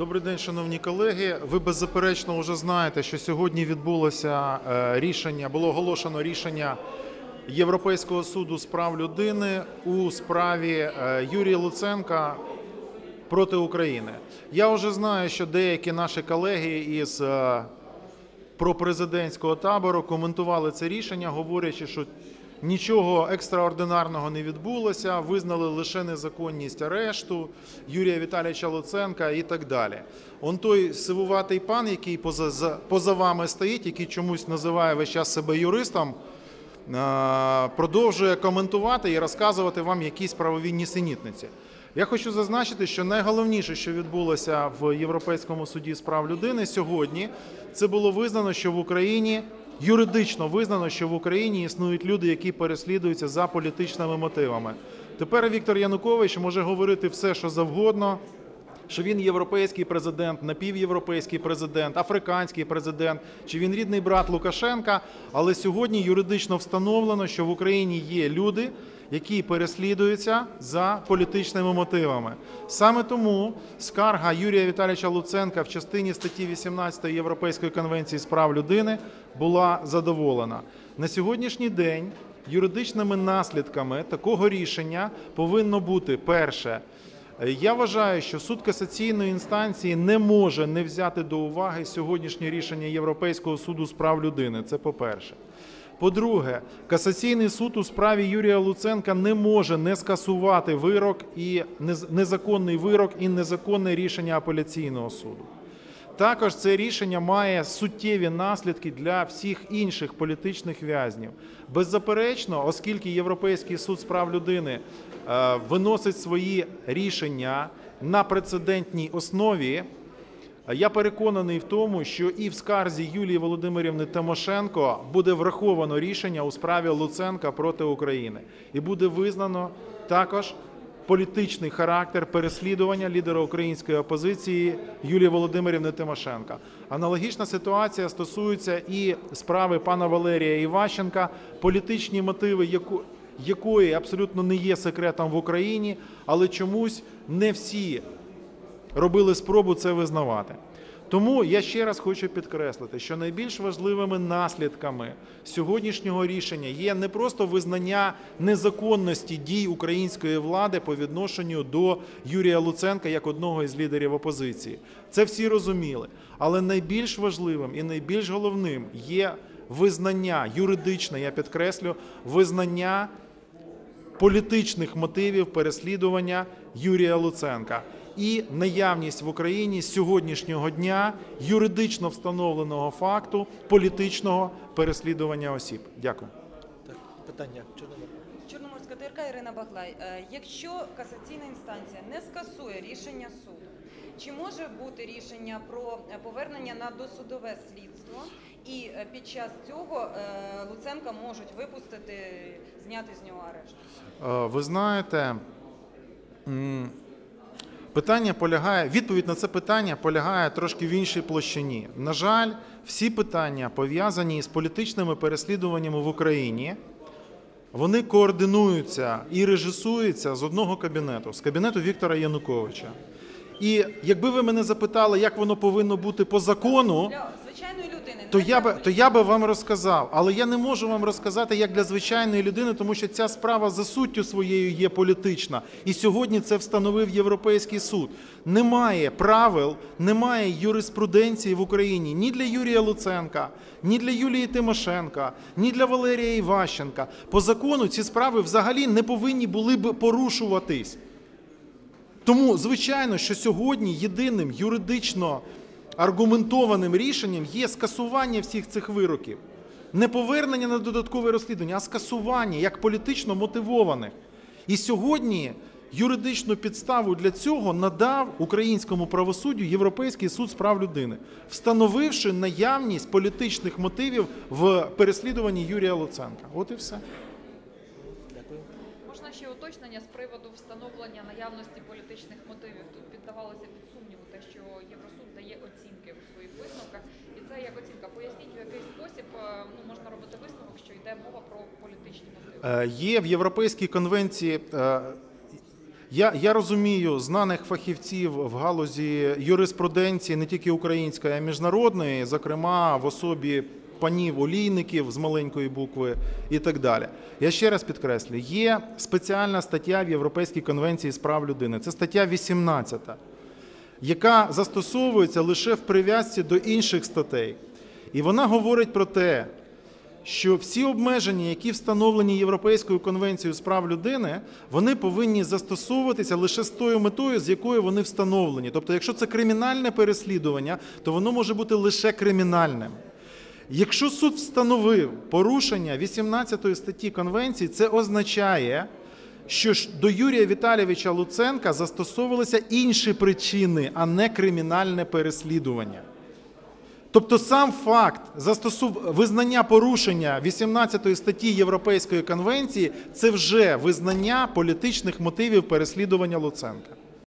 Добрий день, шановні колеги. Ви беззаперечно вже знаєте, що сьогодні відбулося е, рішення, було оголошено рішення Європейського суду з прав людини у справі е, Юрія Луценка проти України. Я вже знаю, що деякі наші колеги із е, пропрезидентського табору коментували це рішення, говорячи, що нічого екстраординарного не відбулося, визнали лише незаконність арешту Юрія Віталійовича Луценка і так далі. Он той сивуватий пан, який поза, за- поза вами стоїть, який чомусь називає весь час себе юристом, е, продовжує коментувати і розказувати вам якісь правові нісенітниці. Я хочу зазначити, що найголовніше, що відбулося в Європейському суді з прав людини сьогодні, це було визнано, що в Україні юридично визнано, що в Україні існують люди, які переслідуються за політичними мотивами. Тепер Віктор Янукович може говорити все, що завгодно що він європейський президент, напівєвропейський президент, африканський президент, чи він рідний брат Лукашенка. Але сьогодні юридично встановлено, що в Україні є люди, які переслідуються за політичними мотивами. Саме тому скарга Юрія Віталійовича Луценка в частині статті 18 Європейської конвенції з прав людини була задоволена. На сьогоднішній день юридичними наслідками такого рішення повинно бути перше. Я вважаю, що суд касаційної інстанції не може не взяти до уваги сьогоднішнє рішення Європейського суду з прав людини. Це по-перше. По-друге, касаційний суд у справі Юрія Луценка не може не скасувати вирок і нез- незаконний вирок і незаконне рішення апеляційного суду. Також це рішення має суттєві наслідки для всіх інших політичних в'язнів. Беззаперечно, оскільки Європейський суд з прав людини е, виносить свої рішення на прецедентній основі, е, я переконаний в тому, що і в скарзі Юлії Володимирівни Тимошенко буде враховано рішення у справі Луценка проти України, і буде визнано також політичний характер переслідування лідера української опозиції Юлії Володимирівни Тимошенка. Аналогічна ситуація стосується і справи пана Валерія Іващенка, політичні мотиви, яку якої абсолютно не є секретом в Україні, але чомусь не всі робили спробу це визнавати. Тому я ще раз хочу підкреслити, що найбільш важливими наслідками сьогоднішнього рішення є не просто визнання незаконності дій української влади по відношенню до Юрія Луценка як одного із лідерів опозиції. Це всі розуміли. Але найбільш важливим і найбільш головним є визнання юридичне, я підкреслю, визнання політичних мотивів переслідування Юрія Луценка і наявність в Україні з сьогоднішнього дня юридично встановленого факту політичного переслідування осіб. Дякую. Так, питання. Чорномор. Чорноморська ТРК Ірина Баглай. Е, Якщо касаційна інстанція не скасує рішення суду, чи може бути рішення про е, повернення на досудове слідство, і е, під час цього Луценка можуть випустити, зняти з нього арешт? Ви знаєте, питання полягає, відповідь на це питання полягає трошки в іншій площині. На жаль, всі питання пов'язані з політичними переслідуваннями в Україні. Вони координуються і режисуються з одного кабінету, з кабінету Віктора Януковича. І якби ви мене запитали, як воно повинно бути по закону, то я би то я би вам розказав, але я не можу вам розказати як для звичайної людини, тому що ця справа за суттю своєю є політична. І сьогодні це встановив Європейський суд. Немає правил, немає юриспруденції в Україні ні для Юрія Луценка, ні для Юлії Тимошенка, ні для Валерія Іващенка. По закону ці справи взагалі не повинні були б порушуватись. Тому, звичайно, що сьогодні єдиним юридично аргументованим рішенням є скасування всіх цих вироків. Не повернення на додаткове розслідування, а скасування як політично мотивованих. І сьогодні юридичну підставу для цього надав українському правосуддю Європейський суд з прав людини, встановивши наявність політичних мотивів в переслідуванні Юрія Луценка. От і все. Уточнення з приводу встановлення наявності політичних мотивів. Тут піддавалося під сумніву те, що Євросуд дає оцінки у своїх висновках, і це як оцінка. Поясніть, в який спосіб е, ну можна робити висновок, що йде мова про політичні мотиви. Е, Є в Європейській конвенції. е, Я, я розумію знаних фахівців в галузі юриспруденції не тільки української, а й міжнародної, зокрема в особі панів олійників з маленької букви і так далі. Я ще раз підкреслюю: є спеціальна стаття в Європейській конвенції з прав людини. Це стаття 18 яка застосовується лише в прив'язці до інших статей. І вона говорить про те, що всі обмеження, які встановлені Європейською конвенцією з прав людини, вони повинні застосовуватися лише з тою метою, з якою вони встановлені. Тобто, якщо це кримінальне переслідування, то воно може бути лише кримінальним. Якщо суд встановив порушення 18 статті Конвенції, це означає, що до Юрія Віталійовича Луценка застосовувалися інші причини, а не кримінальне переслідування. Тобто сам факт застосу... визнання порушення 18 статті Європейської конвенції це вже визнання політичних мотивів переслідування Луценка.